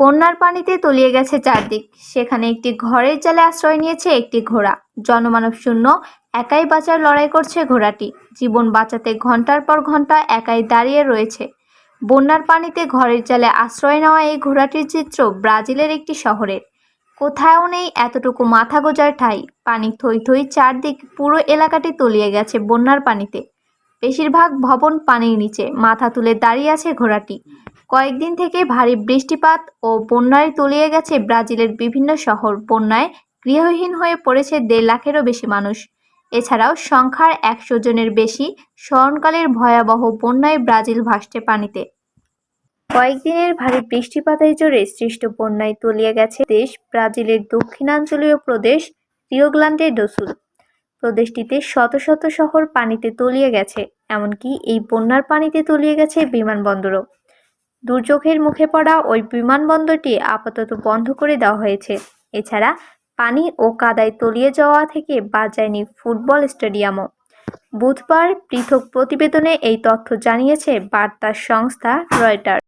বন্যার পানিতে তলিয়ে গেছে চারদিক। সেখানে একটি ঘরের জালে আশ্রয় নিয়েছে একটি ঘোড়া। জনমানব শূন্য একাই বাঁচার লড়াই করছে ঘোড়াটি। জীবন বাঁচাতে ঘণ্টার পর ঘণ্টা একাই দাঁড়িয়ে রয়েছে। বন্যার পানিতে ঘরের জালে আশ্রয় নেওয়া এই ঘোড়াটির চিত্র ব্রাজিলের একটি শহরের। কোথাও নেই এতটুকু মাথা গোজার ঠাই। পানি থই থই চারদিক পুরো এলাকাটি তলিয়ে গেছে বন্যার পানিতে। বেশিরভাগ ভবন পানির নিচে। মাথা তুলে দাঁড়িয়ে আছে ঘোড়াটি। কয়েকদিন থেকে ভারী বৃষ্টিপাত ও বন্যায় তলিয়ে গেছে ব্রাজিলের বিভিন্ন শহর। বন্যায় গৃহহীন হয়ে পড়েছে দেড় লাখেরও বেশি মানুষ। এছাড়াও সংখ্যার একশো জনের বেশি স্মরণকালের ভয়াবহ বন্যায় ব্রাজিল ভাসছে পানিতে। কয়েকদিনের ভারী বৃষ্টিপাতের জোরে সৃষ্ট বন্যায় তলিয়ে গেছে দেশ ব্রাজিলের দক্ষিণাঞ্চলীয় প্রদেশ রিওগ্লান্ডে ডোসুল প্রদেশটিতে শত শত শহর পানিতে তলিয়ে গেছে, এমনকি এই বন্যার পানিতে তলিয়ে গেছে বিমানবন্দরও। দুর্যোগের মুখে পড়া ওই বিমানবন্দরটি আপাতত বন্ধ করে দেওয়া হয়েছে। এছাড়া পানি ও কাদায় তলিয়ে যাওয়া থেকে বাজায়নি ফুটবল স্টেডিয়ামও। বুধবার পৃথক প্রতিবেদনে এই তথ্য জানিয়েছে বার্তা সংস্থা রয়টার